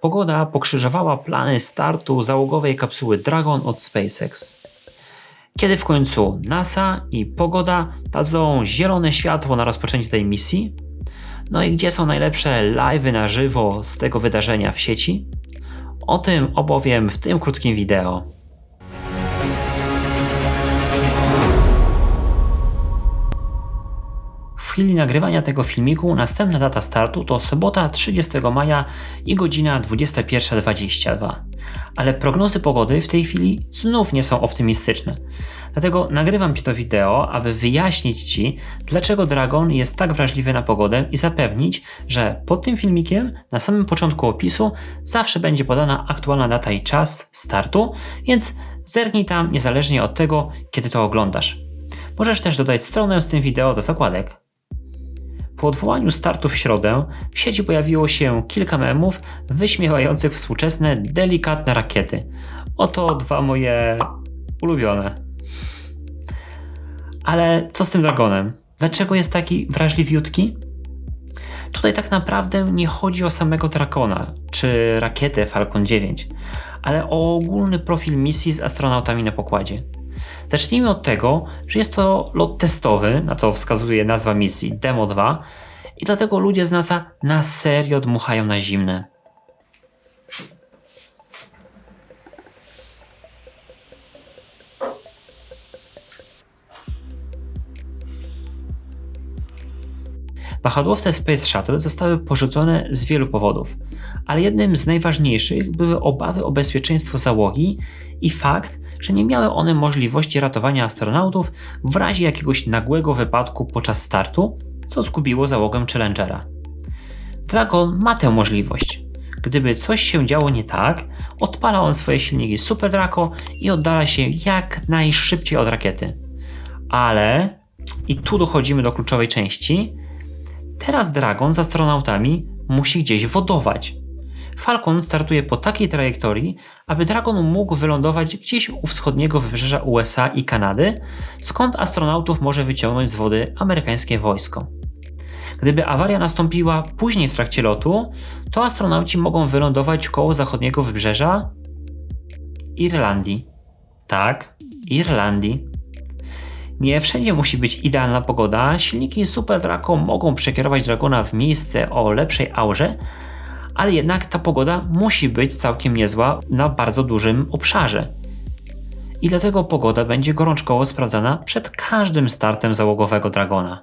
pogoda pokrzyżowała plany startu załogowej kapsuły Dragon od SpaceX. Kiedy w końcu NASA i pogoda dadzą zielone światło na rozpoczęcie tej misji? No i gdzie są najlepsze live'y na żywo z tego wydarzenia w sieci? O tym opowiem w tym krótkim wideo. W chwili nagrywania tego filmiku następna data startu to sobota 30 maja i godzina 21.22. Ale prognozy pogody w tej chwili znów nie są optymistyczne. Dlatego nagrywam Ci to wideo, aby wyjaśnić Ci, dlaczego Dragon jest tak wrażliwy na pogodę i zapewnić, że pod tym filmikiem na samym początku opisu zawsze będzie podana aktualna data i czas startu, więc zerknij tam niezależnie od tego, kiedy to oglądasz. Możesz też dodać stronę z tym wideo do zakładek. Po odwołaniu startu w środę w sieci pojawiło się kilka memów wyśmiewających współczesne, delikatne rakiety. Oto dwa moje ulubione. Ale co z tym Dragonem? Dlaczego jest taki wrażliwiutki? Tutaj tak naprawdę nie chodzi o samego Dragona czy rakietę Falcon 9, ale o ogólny profil misji z astronautami na pokładzie. Zacznijmy od tego, że jest to lot testowy, na to wskazuje nazwa misji Demo 2 i dlatego ludzie z NASA na serio dmuchają na zimne. Wahadłowce Space Shuttle zostały porzucone z wielu powodów, ale jednym z najważniejszych były obawy o bezpieczeństwo załogi i fakt, że nie miały one możliwości ratowania astronautów w razie jakiegoś nagłego wypadku podczas startu, co zgubiło załogę Challengera. Dragon ma tę możliwość. Gdyby coś się działo nie tak, odpala on swoje silniki Super Draco i oddala się jak najszybciej od rakiety. Ale, i tu dochodzimy do kluczowej części, teraz Dragon z astronautami musi gdzieś wodować. Falcon startuje po takiej trajektorii, aby Dragon mógł wylądować gdzieś u wschodniego wybrzeża USA i Kanady, skąd astronautów może wyciągnąć z wody amerykańskie wojsko. Gdyby awaria nastąpiła później w trakcie lotu, to astronauci mogą wylądować koło zachodniego wybrzeża Irlandii. Tak, Irlandii. Nie wszędzie musi być idealna pogoda. Silniki Super Draco mogą przekierować Dragona w miejsce o lepszej aurze, ale jednak ta pogoda musi być całkiem niezła na bardzo dużym obszarze. I dlatego pogoda będzie gorączkowo sprawdzana przed każdym startem załogowego Dragona.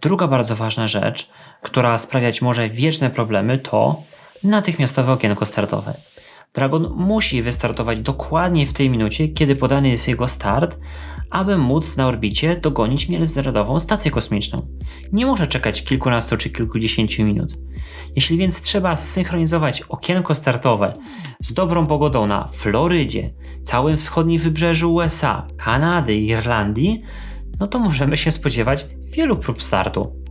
Druga bardzo ważna rzecz, która sprawiać może wieczne problemy, to natychmiastowe okienko startowe. Dragon musi wystartować dokładnie w tej minucie, kiedy podany jest jego start, aby móc na orbicie dogonić międzynarodową stację kosmiczną. Nie może czekać kilkunastu czy kilkudziesięciu minut. Jeśli więc trzeba zsynchronizować okienko startowe z dobrą pogodą na Florydzie, całym wschodnim wybrzeżu USA, Kanady i Irlandii, no to możemy się spodziewać wielu prób startu.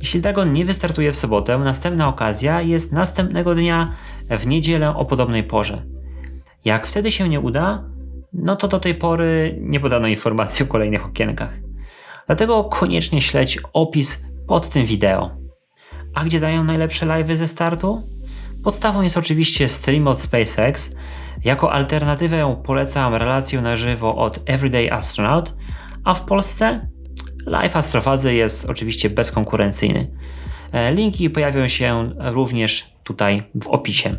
Jeśli Dragon nie wystartuje w sobotę, następna okazja jest następnego dnia w niedzielę o podobnej porze. Jak wtedy się nie uda, no to do tej pory nie podano informacji o kolejnych okienkach. Dlatego koniecznie śledź opis pod tym wideo. A gdzie dają najlepsze live'y ze startu? Podstawą jest oczywiście stream od SpaceX. Jako alternatywę polecam relację na żywo od Everyday Astronaut, a w Polsce live Astrofazy jest oczywiście bezkonkurencyjny. E, linki pojawią się również tutaj w opisie.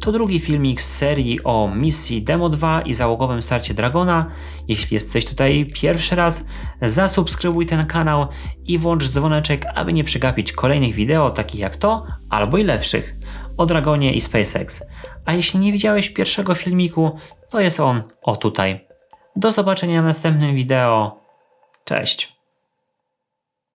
To drugi filmik z serii o misji Demo 2 i załogowym starcie Dragona. Jeśli jesteś tutaj pierwszy raz, zasubskrybuj ten kanał i włącz dzwoneczek, aby nie przegapić kolejnych wideo takich jak to, albo i lepszych o Dragonie i SpaceX. A jeśli nie widziałeś pierwszego filmiku, to jest on o tutaj. Do zobaczenia w następnym wideo. Cześć.